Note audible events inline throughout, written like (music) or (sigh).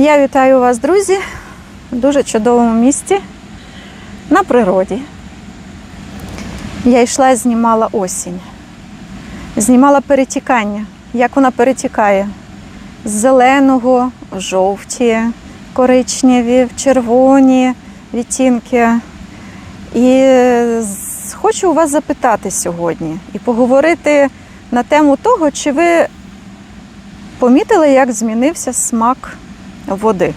Я вітаю вас, друзі, в дуже чудовому місті на природі. Я йшла і знімала осінь, знімала перетікання, як вона перетікає з зеленого в жовті, коричневі, в червоні відтінки. І хочу у вас запитати сьогодні і поговорити на тему того, чи ви помітили, як змінився смак води.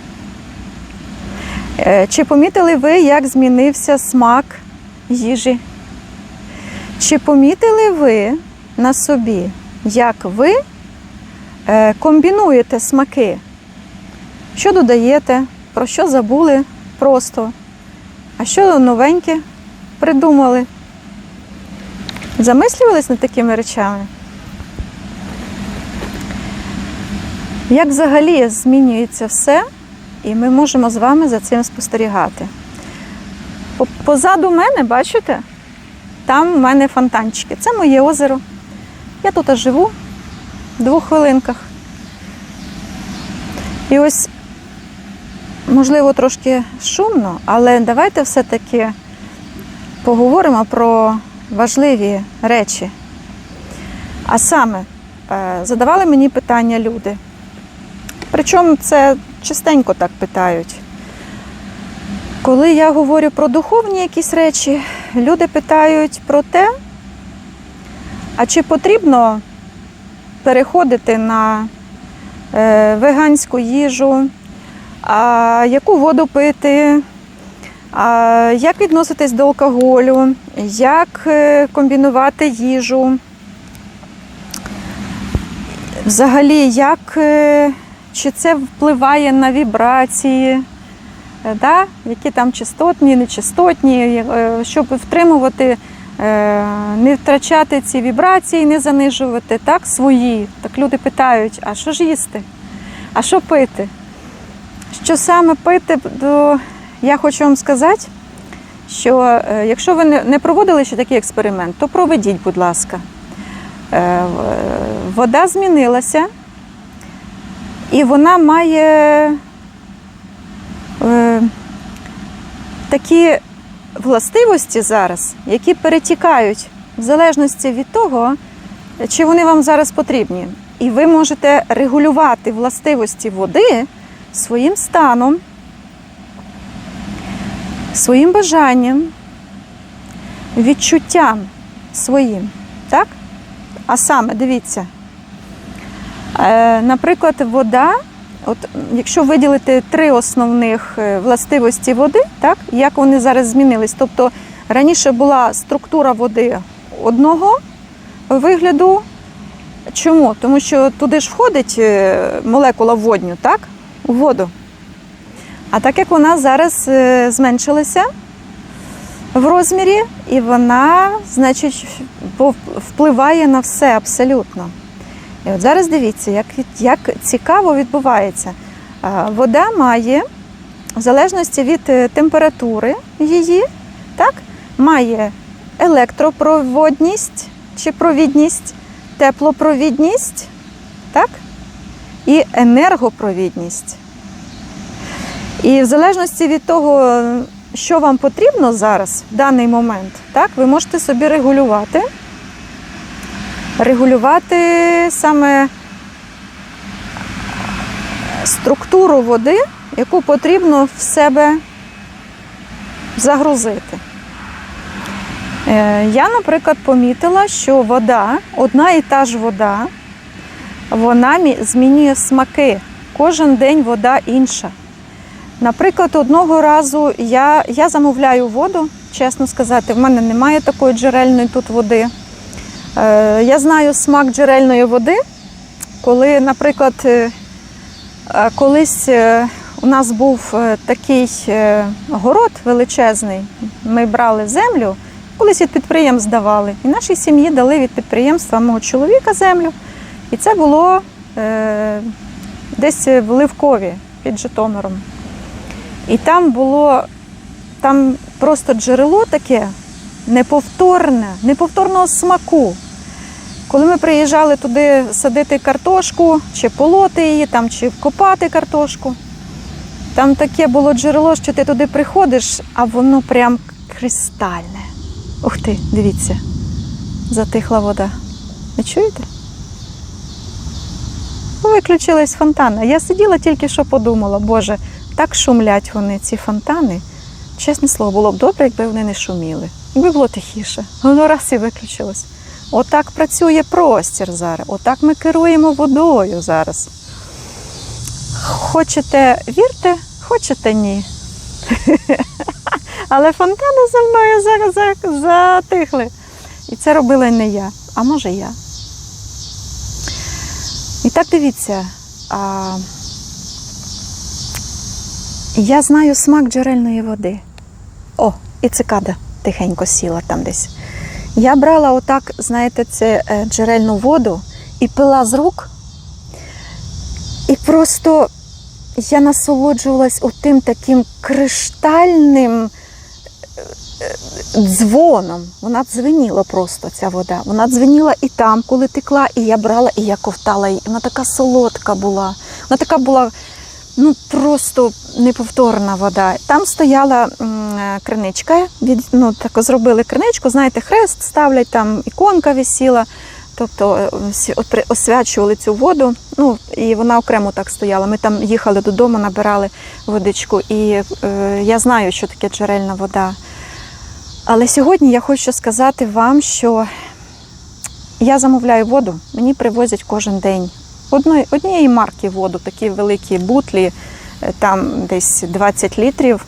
Е, Чи помітили ви, як змінився смак їжі? Чи помітили ви на собі, як ви е, комбінуєте смаки? Що додаєте, про що забули просто, а що новеньке придумали? Замислювались над такими речами? Як взагалі змінюється все, і ми можемо з вами за цим спостерігати. Позаду мене, бачите, там в мене фонтанчики. Це моє озеро. Я тут живу в двох хвилинках. І ось, можливо, трошки шумно, але давайте все-таки поговоримо про важливі речі. А саме, е, задавали мені питання люди. Причому це частенько так питають. Коли я говорю про духовні якісь речі, люди питають про те, а чи потрібно переходити на е, веганську їжу, а яку воду пити, а як відноситись до алкоголю, як е, комбінувати їжу. Взагалі, як, е, чи це впливає на вібрації, е, да? які там частотні, нечастотні, е, щоб втримувати, е, не втрачати ці вібрації, не занижувати так, свої. Так люди питають, а що ж їсти? А що пити? Що саме пити, то я хочу вам сказати, що якщо ви не- проводили ще такий експеримент, то проведіть, будь ласка. Вода змінилася, і вона має е, такі властивості зараз, які перетікають в залежності від того, чи вони вам зараз потрібні. І ви можете регулювати властивості води своїм станом, своїм бажанням, відчуттям своїм. Так? А саме, дивіться, наприклад, вода, от якщо виділити три основних е, властивості води, так, як вони зараз змінились. Тобто раніше була структура води одного вигляду. Чому? Тому що туди ж входить е, молекула водню, так? У воду. А так як вона зараз е, зменшилася, в розмірі, і вона, значить, впливає на все абсолютно. І от зараз дивіться, як, як цікаво відбувається. Вода має, в залежності від е, температури її, так, має електропроводність чи провідність, теплопровідність, так, і енергопровідність. І в залежності від того, що вам потрібно зараз, в даний момент, так, ви можете собі регулювати. Регулювати саме структуру води, яку потрібно в себе загрузити. Е, Я, наприклад, помітила, що вода, одна і та ж вода, вона змінює смаки. Кожен день вода інша. Наприклад, одного разу я, я замовляю воду, чесно сказати, в мене немає такої джерельної тут води. Е, я знаю смак джерельної води, коли, наприклад, е, е, колись у нас був такий город величезний, ми брали землю, колись від підприємств здавали. І нашій сім'ї дали від підприємства мого чоловіка землю. І це було десь в Ливкові під Житомиром. І там було там просто джерело таке неповторне, неповторного смаку. Коли ми приїжджали туди садити картошку, чи полоти її, там, чи копати картошку, Там таке було джерело, що ти туди приходиш, а воно прям кристальне. Ух ти, дивіться, затихла вода. Ви чуєте? Виключились фонтани. Я сиділа тільки що подумала, Боже, так шумлять вони, ці фонтани. Чесне слово, було б добре, якби вони не шуміли. Якби було тихіше. Воно раз і виключилось. Отак працює простір зараз. Отак ми керуємо водою зараз. Хочете вірте, хочете ні. (laughs) Але фонтани за мною зараз затихли. І це робила не я, а може я. І так дивіться. А... Я знаю смак джерельної води. О, і цикада тихенько сіла там десь. Я брала отак, знаєте, це е, джерельну воду і пила з рук. І просто я насолоджувалась тим таким криштальним е, е, дзвоном. Вона дзвеніла просто ця вода. Вона дзвеніла і там, коли текла, і я брала, і я ковтала її. Вона така солодка була. Вона така була ну, просто неповторна вода. Там стояла е, криничка. Від, ну, так зробили криничку, знаєте, хрест ставлять, там іконка висіла. Тобто е, освячували цю воду, ну і вона окремо так стояла. Ми там їхали додому, набирали водичку, і е, я знаю, що таке джерельна вода. Але сьогодні я хочу сказати вам, що я замовляю воду, мені привозять кожен день. Одної, однієї марки воду, такі великі бутлі, е, там десь 20 літрів.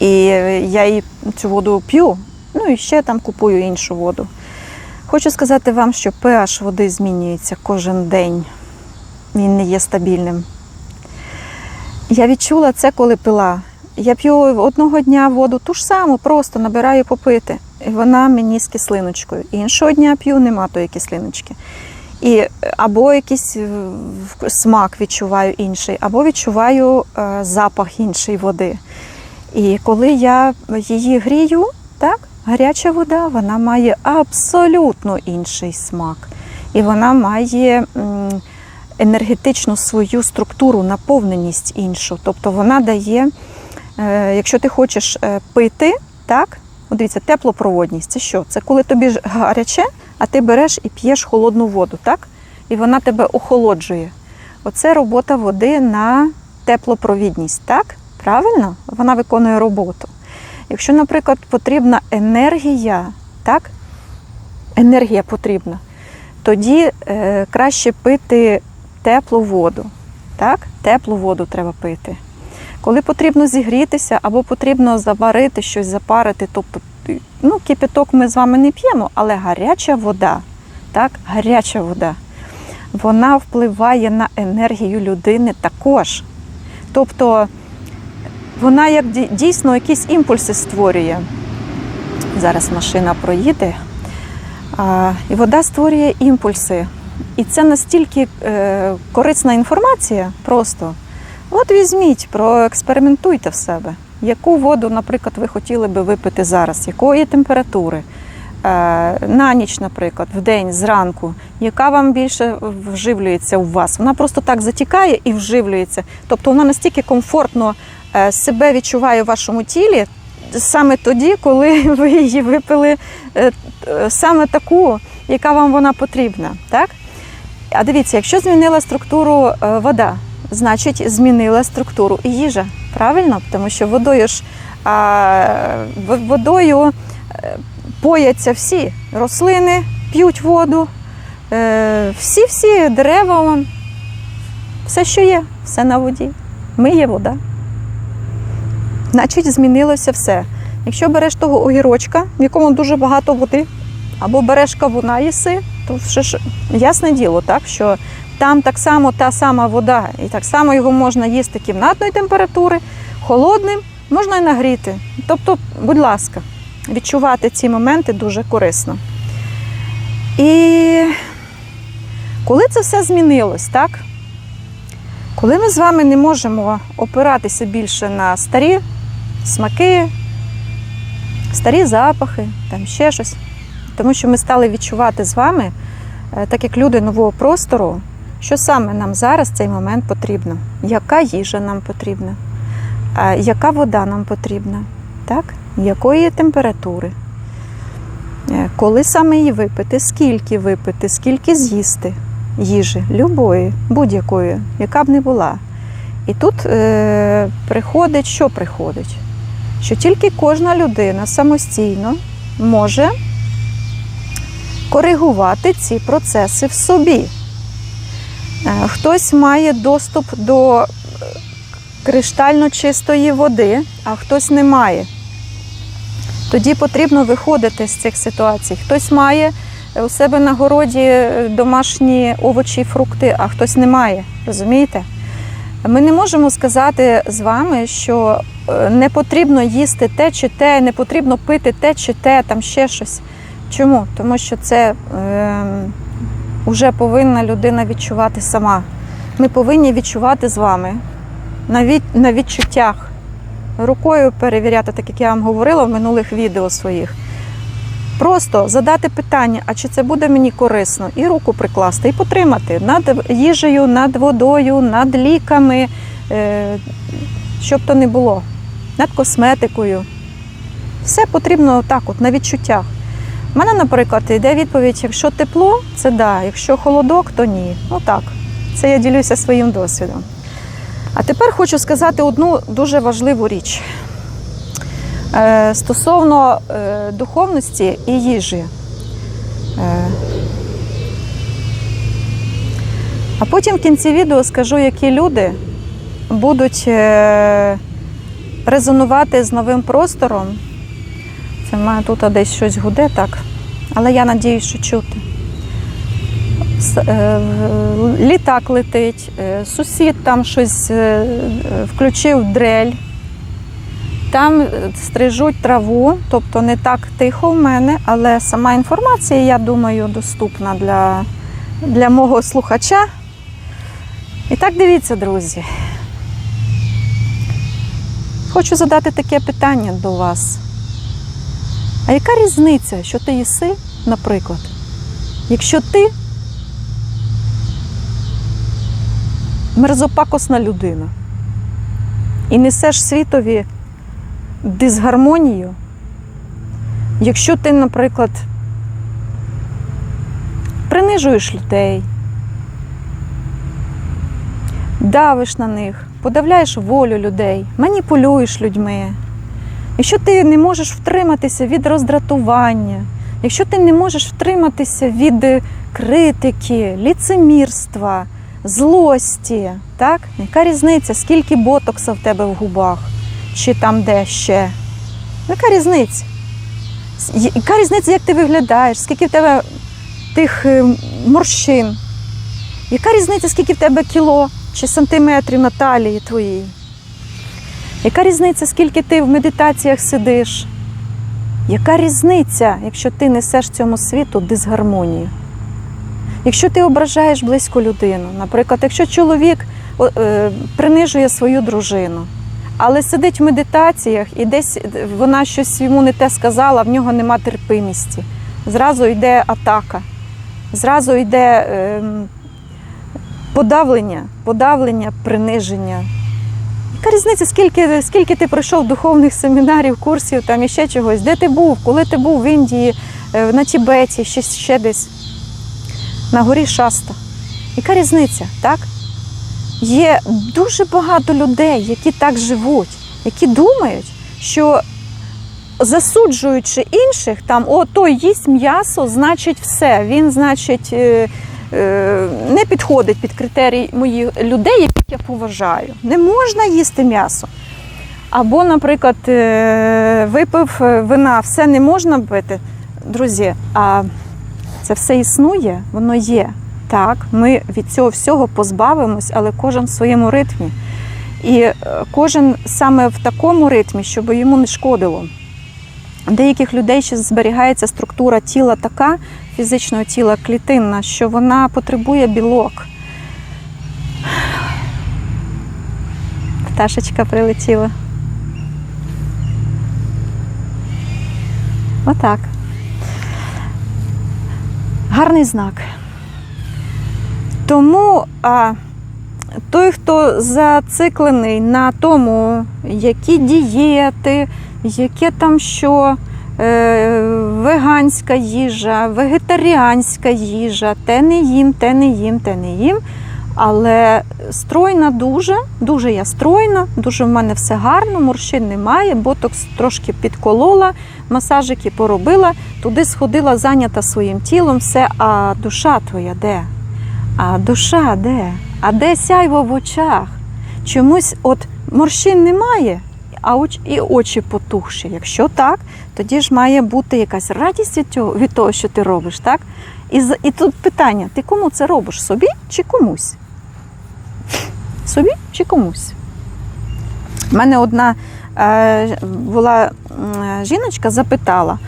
І я її цю воду п'ю, ну і ще там купую іншу воду. Хочу сказати вам, що pH води змінюється кожен день. Він не є стабільним. Я відчула це, коли пила. Я п'ю одного дня воду ту ж саму, просто набираю попити. І вона мені з кислиночкою. Іншого дня п'ю, нема тої кислиночки. І е, або якийсь е, смак відчуваю інший, або відчуваю е, запах іншої води. І коли я її грію, так, гаряча вода, вона має абсолютно інший смак. І вона має енергетичну свою структуру, наповненість іншу. Тобто вона дає, якщо ти хочеш пити, так, от дивіться, теплопроводність це що? Це коли тобі гаряче, а ти береш і п'єш холодну воду, так? І вона тебе охолоджує. Оце робота води на теплопровідність, так? Правильно? Вона виконує роботу. Якщо, наприклад, потрібна енергія, так? Енергія потрібна, тоді е, краще пити теплу воду. Так? Теплу воду треба пити. Коли потрібно зігрітися або потрібно заварити щось, запарити, тобто ну, кипяток ми з вами не п'ємо, але гаряча вода, так? гаряча вода, вона впливає на енергію людини також. Тобто вона як дійсно якісь імпульси створює. Зараз машина проїде, а, і вода створює імпульси. І це настільки е, корисна інформація просто. От візьміть, проекспериментуйте в себе. Яку воду, наприклад, ви хотіли би випити зараз, якої температури? Е, на ніч, наприклад, в день, зранку, яка вам більше вживлюється у вас? Вона просто так затікає і вживлюється. Тобто вона настільки комфортно е, себе відчуває в вашому тілі, саме тоді, коли (laughs) ви її випили е, саме таку, яка вам вона потрібна. Так? А дивіться, якщо змінила структуру вода, значить змінила структуру і їжа. Правильно? Тому що водою ж а, водою пояться всі рослини, п'ють воду, е, всі-всі дерева, все, що є, все на воді. Ми є вода. Значить, змінилося все. Якщо береш того огірочка, в якому дуже багато води, або береш кавуна їси, то вже ж ясне діло, так, що там так само та сама вода, і так само його можна їсти кімнатної температури, холодним, можна і нагріти. Тобто, будь ласка, відчувати ці моменти дуже корисно. І коли це все змінилось, так? Коли ми з вами не можемо опиратися більше на старі смаки, старі запахи, там ще щось, тому що ми стали відчувати з вами, е, так як люди нового простору, що саме нам зараз цей момент потрібно, яка їжа нам потрібна, яка вода нам потрібна, так? якої температури, Е, коли саме її випити, скільки випити, скільки з'їсти їжі, любої, будь-якої, яка б не була. І тут е, приходить, що приходить? Що тільки кожна людина самостійно може коригувати ці процеси в собі. Е, Хтось має доступ до е, криштально чистої води, а хтось не має. Тоді потрібно виходити з цих ситуацій. Хтось має у себе на городі е, домашні овочі і фрукти, а хтось не має. Розумієте? Ми не можемо сказати з вами, що е, не потрібно їсти те чи те, не потрібно пити те чи те, там ще щось. Чому? Тому що це е, вже повинна людина відчувати сама. Ми повинні відчувати з вами на, від, на відчуттях, рукою перевіряти, так як я вам говорила в минулих відео своїх. Просто задати питання, а чи це буде мені корисно, і руку прикласти, і потримати над їжею, над водою, над ліками, е, щоб то не було, над косметикою. Все потрібно так, от, на відчуттях. У мене, наприклад, йде відповідь: якщо тепло, це да, якщо холодок, то ні. Ну так, це я ділюся своїм досвідом. А тепер хочу сказати одну дуже важливу річ. Е, Стосовно е, духовності і їжі. Е, А потім в кінці відео скажу, які люди будуть резонувати з новим простором. В мене тут десь щось гуде так, але я надіюсь, що чути. Е, Літак летить, е, сусід там щось е, включив дрель. Там стрижуть траву, тобто не так тихо в мене, але сама інформація, я думаю, доступна для, для мого слухача. І так дивіться, друзі. Хочу задати таке питання до вас. А яка різниця, що ти їси, наприклад, якщо ти мерзопакосна людина і несеш світові дисгармонію, якщо ти, наприклад, принижуєш людей, давиш на них, подавляєш волю людей, маніпулюєш людьми, якщо ти не можеш втриматися від роздратування, якщо ти не можеш втриматися від е, критики, ліцемірства, злості, так? Яка різниця, скільки ботокса в тебе в губах, чи там де ще? Яка різниця? Яка різниця, як ти виглядаєш, скільки в тебе тих е, морщин? Яка різниця, скільки в тебе кіло чи сантиметрів на талії твоїй? Яка різниця, скільки ти в медитаціях сидиш? Яка різниця, якщо ти несеш цьому світу дисгармонію? Якщо ти ображаєш близьку людину, наприклад, якщо чоловік е, принижує свою дружину, але сидить в медитаціях і десь вона щось йому не те сказала, в нього нема терпимості. Зразу йде атака, зразу йде ем, подавлення, подавлення, приниження. Яка різниця, скільки, скільки ти пройшов духовних семінарів, курсів там і ще чогось? Де ти був? Коли ти був в Індії, е, на Тібеті, ще, ще десь? На горі Шаста. Яка різниця, так? Є дуже багато людей, які так живуть, які думають, що засуджуючи інших, там о, той їсть м'ясо, значить все. Він, значить, е, не підходить під критерій моїх людей, яких я поважаю. Не можна їсти м'ясо. Або, наприклад, е, випив е, вина, все не можна пити. Друзі, а це все існує, воно є. Так, ми від цього всього позбавимось, але кожен в своєму ритмі. І е, кожен саме в такому ритмі, щоб йому не шкодило. Деяких людей ще зберігається структура тіла така, фізичного тіла клітинна, що вона потребує білок. Пташечка прилетіла. Отак. Гарний знак. Тому а, той, хто зациклений на тому, які дієти, яке там що, веганська їжа, вегетаріанська їжа, те не їм, те не їм, те не їм. Але стройна дуже, дуже я стройна, дуже в мене все гарно, морщин немає, ботокс трошки підколола, масажики поробила, туди сходила, зайнята своїм тілом, все, а душа твоя де? А душа де? А де сяйво в очах? Чомусь от морщин немає, а оч- і очі потухші. Якщо так, тоді ж має бути якась радість від, цього, від того, що ти робиш, так? І, і тут питання: ти кому це робиш? Собі чи комусь? Собі чи комусь? У мене одна е, була м, жіночка запитала,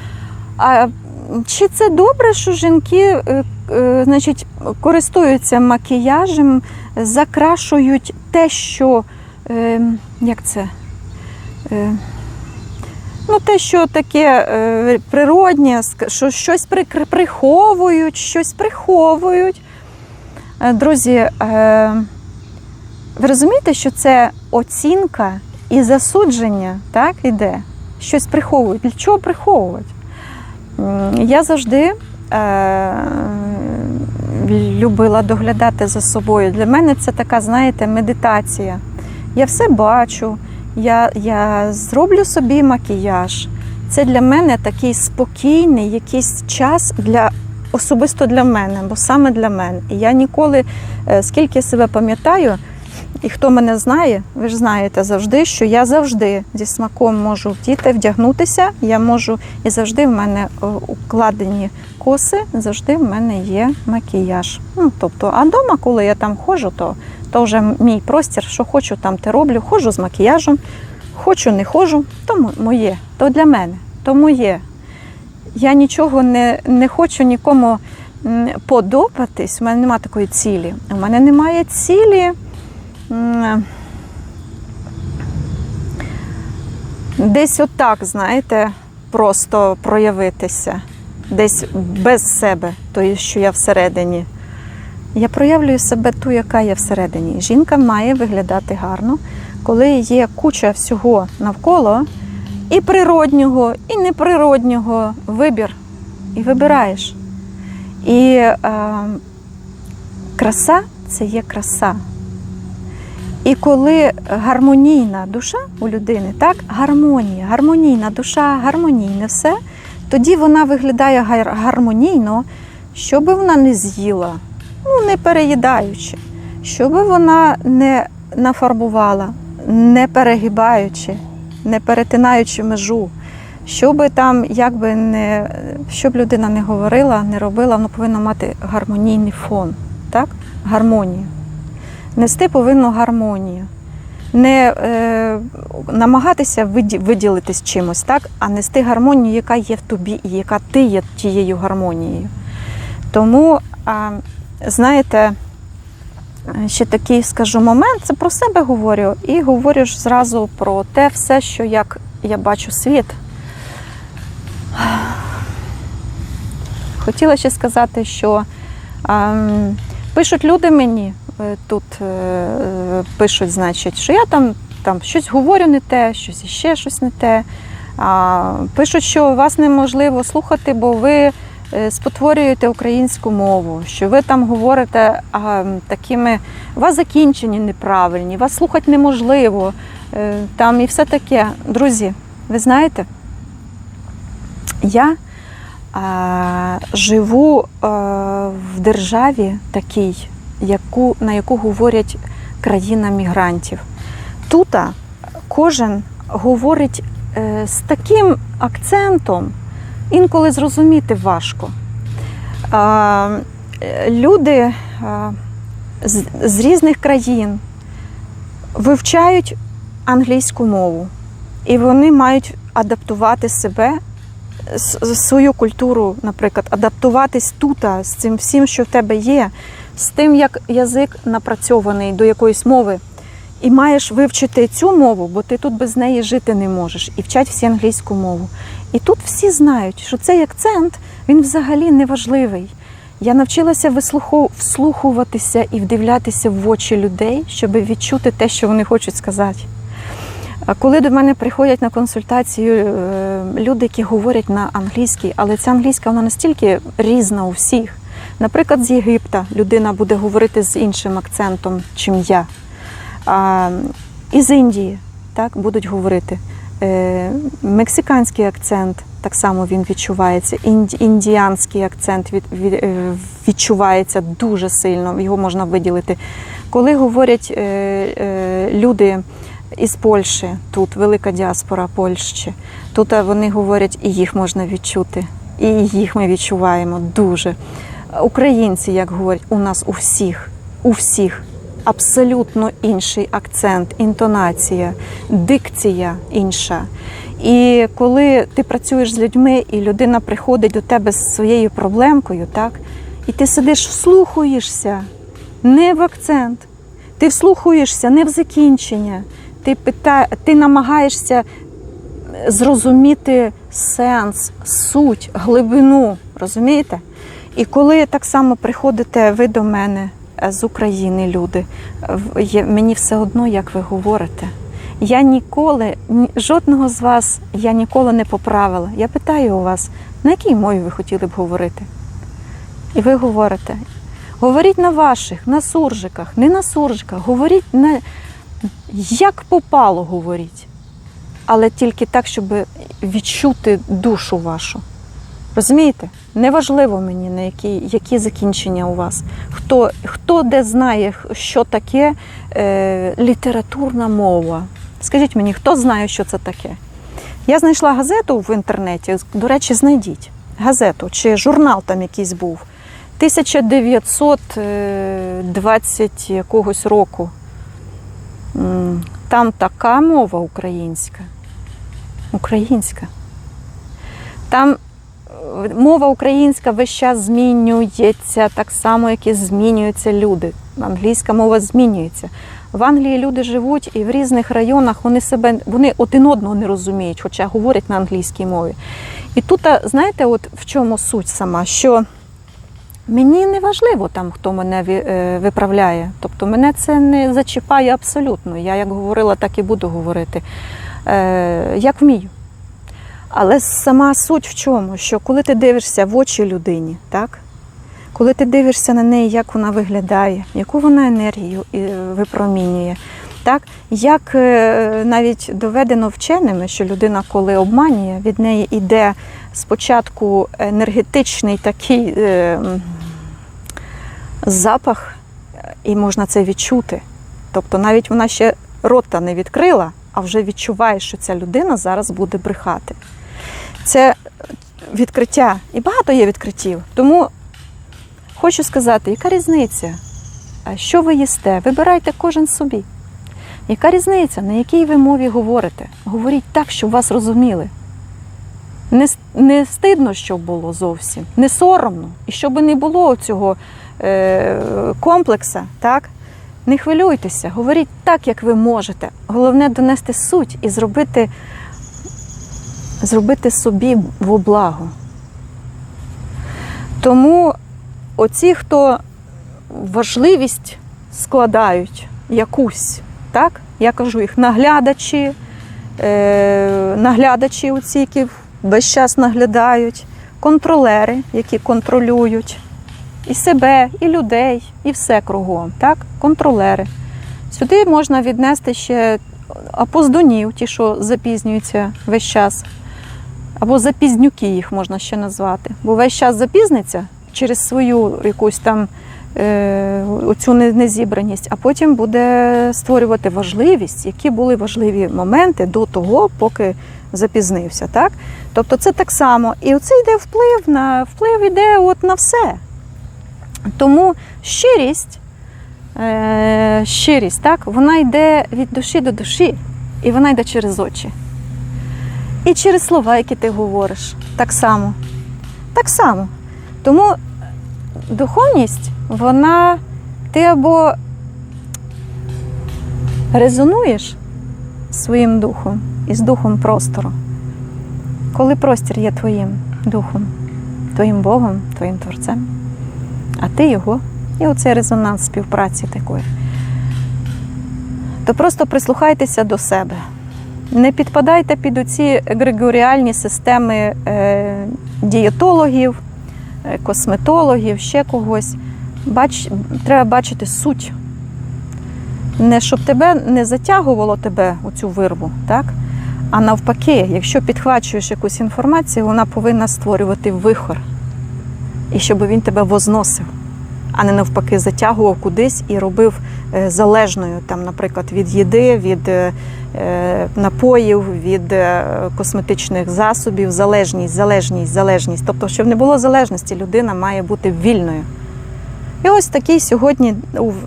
а чи це добре, що жінки е, е, значить, користуються макіяжем, закрашують те, що е, як це? Е, Ну, те, що таке е, природнє, що щось приховують, щось приховують. Е, Друзі, ви розумієте, що це оцінка і засудження так, іде? Щось приховують. Для чого приховувати? Я завжди е, любила доглядати за собою. Для мене це така, знаєте, медитація. Я все бачу, я, я зроблю собі макіяж. Це для мене такий спокійний якийсь час для особисто для мене, бо саме для мене. І я ніколи, е, скільки себе пам'ятаю, і хто мене знає, ви ж знаєте завжди, що я завжди зі смаком можу вдіти, вдягнутися. Я можу і завжди в мене е, укладені коси, завжди в мене є макіяж. Ну, тобто, а вдома, коли я там ходжу, то, то вже мій простір, що хочу, там те роблю. Ходжу з макіяжем, хочу, не ходжу, то моє, то для мене, то моє. Я нічого не, не хочу нікому подобатись. У мене немає такої цілі. У мене немає цілі. Десь отак, знаєте, просто проявитися, десь без себе, то, що я всередині. Я проявлюю себе ту, яка є всередині. Жінка має виглядати гарно, коли є куча всього навколо, і природнього, і неприроднього вибір. І вибираєш. І е, краса це є краса. І коли гармонійна душа у людини, так, гармонія, гармонійна душа, гармонійне все, тоді вона виглядає гар- гармонійно, щоб вона не з'їла, ну, не переїдаючи, щоб вона не нафарбувала, не перегибаючи, не перетинаючи межу. Щоб там, якби не, щоб людина не говорила, не робила, вона повинна мати гармонійний фон, так? гармонію. Нести повинно гармонію. Не е, намагатися виділитись чимось, так? а нести гармонію, яка є в тобі, і яка ти є тією гармонією. Тому, а, знаєте, ще такий скажу момент, це про себе говорю, і говорю ж зразу про те все, що як я бачу світ. Хотіла ще сказати, що ем, пишуть люди мені е, тут, е, е, пишуть, значить, що я там, там щось говорю не те, щось іще щось не те. А, пишуть, що вас неможливо слухати, бо ви е, спотворюєте українську мову, що ви там говорите а, такими, у вас закінчені неправильні, вас слухати неможливо. е, Там і все таке. Друзі, ви знаєте, я а, живу а, в державі такій, яку, на яку говорять країна мігрантів. Тут кожен говорить е, з таким акцентом, інколи зрозуміти важко. Люди з різних країн вивчають англійську мову, і вони мають адаптувати себе свою культуру, наприклад, адаптуватись тут з цим всім, що в тебе є, з тим, як язик напрацьований до якоїсь мови. І маєш вивчити цю мову, бо ти тут без неї жити не можеш. І вчать всі англійську мову. І тут всі знають, що цей акцент він взагалі не важливий. Я навчилася вислухов- вслухуватися і вдивлятися в очі людей, щоб відчути те, що вони хочуть сказати. А коли до мене приходять на консультацію е, люди, які говорять на англійській, але ця англійська вона настільки різна у всіх. Наприклад, з Єгипта людина буде говорити з іншим акцентом, чим я. А, із Індії так, будуть говорити. Е, мексиканський акцент так само він відчувається. Інді, індіанський акцент від, від, е, відчувається дуже сильно, його можна виділити. Коли говорять е, люди із Польщі, тут велика діаспора Польщі, тут вони говорять, і їх можна відчути. І їх ми відчуваємо дуже. Українці, як говорять, у нас у всіх, у всіх абсолютно інший акцент, інтонація, дикція інша. І коли ти працюєш з людьми, і людина приходить до тебе з своєю проблемкою, так, і ти сидиш, вслухуєшся не в акцент, ти вслухуєшся не в закінчення, ти, пита... ти намагаєшся зрозуміти сенс, суть, глибину, розумієте? І коли так само приходите ви до мене е, з України, люди, мені все одно, як ви говорите. Я ніколи, жодного з вас я ніколи не поправила. Я питаю у вас, на якій мові ви хотіли б говорити? І ви говорите. Говоріть на ваших, на суржиках, не на суржиках, говоріть на як попало говоріть. Але тільки так, щоб відчути душу вашу. Розумієте? Неважливо мені, на які, які закінчення у вас. Хто, хто де знає, що таке е, літературна мова. Скажіть мені, хто знає, що це таке? Я знайшла газету в інтернеті. До речі, знайдіть газету чи журнал там якийсь був. 1920 якогось року. Там така мова українська. Українська. Там е, мова українська весь час змінюється, так само, як і змінюються люди. Англійська мова змінюється. В Англії люди живуть і в різних районах вони себе вони один одного не розуміють, хоча говорять на англійській мові. І тут, знаєте, от в чому суть сама, що мені не важливо там, хто мене е, виправляє. Тобто мене це не зачіпає абсолютно. Я як говорила, так і буду говорити. Е, як вмію. Але сама суть в чому? Що коли ти дивишся в очі людині, так? коли ти дивишся на неї, як вона виглядає, яку вона енергію е, випромінює, так? як е, навіть доведено вченими, що людина, коли обманює, від неї йде спочатку енергетичний такий е, запах, і можна це відчути. Тобто навіть вона ще рота не відкрила, а вже відчуває, що ця людина зараз буде брехати. Це відкриття, і багато є відкриттів. Тому хочу сказати, яка різниця? Що ви їсте? Вибирайте кожен собі. Яка різниця, на якій ви мові говорите? Говоріть так, щоб вас розуміли. Не, не стидно, щоб було зовсім, не соромно. І щоб не було цього е, комплекса, так? Не хвилюйтеся, говоріть так, як ви можете. Головне донести суть і зробити, зробити собі во благо. Тому оці, хто важливість складають якусь, так? Я кажу їх наглядачі, е, наглядачі, оці, які весь час наглядають, контролери, які контролюють і себе, і людей, і все кругом. Так? Контролери. Сюди можна віднести ще апоздонів, ті, що запізнюються весь час. Або запізнюки їх можна ще назвати. Бо весь час запізниться через свою якусь там е, незібраність, а потім буде створювати важливість, які були важливі моменти до того, поки запізнився. Так? Тобто це так само. І оце йде вплив на вплив іде от на все. Тому щирість, е, щирість, так, вона йде від душі до душі, і вона йде через очі. І через слова, які ти говориш, так само. Так само. Тому духовність, вона ти або резонуєш своїм духом із духом простору, коли простір є твоїм духом, твоїм Богом, твоїм Творцем. а ти його. І оцей резонанс співпраці такої. То просто прислухайтеся до себе. Не підпадайте під оці егрегоріальні системи е, дієтологів, е, косметологів, ще когось. Бач, треба бачити суть. Не щоб тебе не затягувало тебе у цю вирву, так? а навпаки, якщо підхвачуєш якусь інформацію, вона повинна створювати вихор. І щоб він тебе возносив, а не навпаки затягував кудись і робив е, залежною, там, наприклад, від їди, від е, е, напоїв, від косметичних засобів, залежність, залежність, залежність. Тобто, щоб не було залежності, людина має бути вільною. І ось такий сьогодні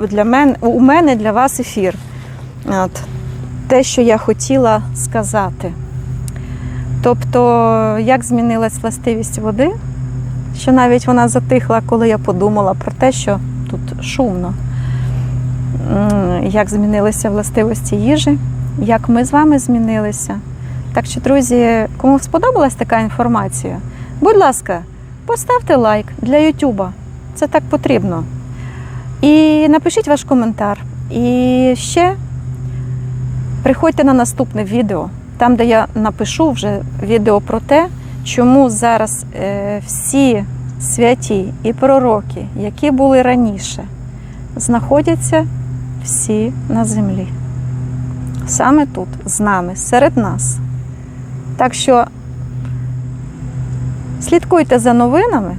для мене, у мене для вас ефір. От, те, що я хотіла сказати. Тобто, як змінилась властивість води, що навіть вона затихла, коли я подумала про те, що тут шумно. Як змінилися властивості їжі, як ми з вами змінилися. Так що, друзі, кому сподобалась така інформація, будь ласка, поставте лайк для Ютуба. Це так потрібно. І напишіть ваш коментар. І ще приходьте на наступне відео, там, де я напишу вже відео про те, чому зараз е, всі святі і пророки, які були раніше, знаходяться всі на землі. Саме тут, з нами, серед нас. Так що слідкуйте за новинами,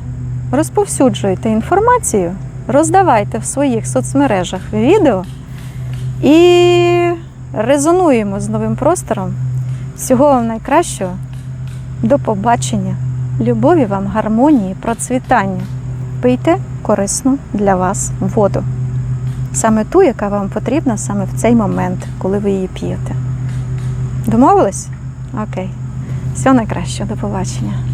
розповсюджуйте інформацію, роздавайте в своїх соцмережах відео і резонуємо з новим простором. Всього вам найкращого. До побачення, любові вам, гармонії, процвітання. Пийте корисну для вас воду. Саме ту, яка вам потрібна саме в цей момент, коли ви її п'єте. Домовились? Окей. Всього найкращого, до побачення.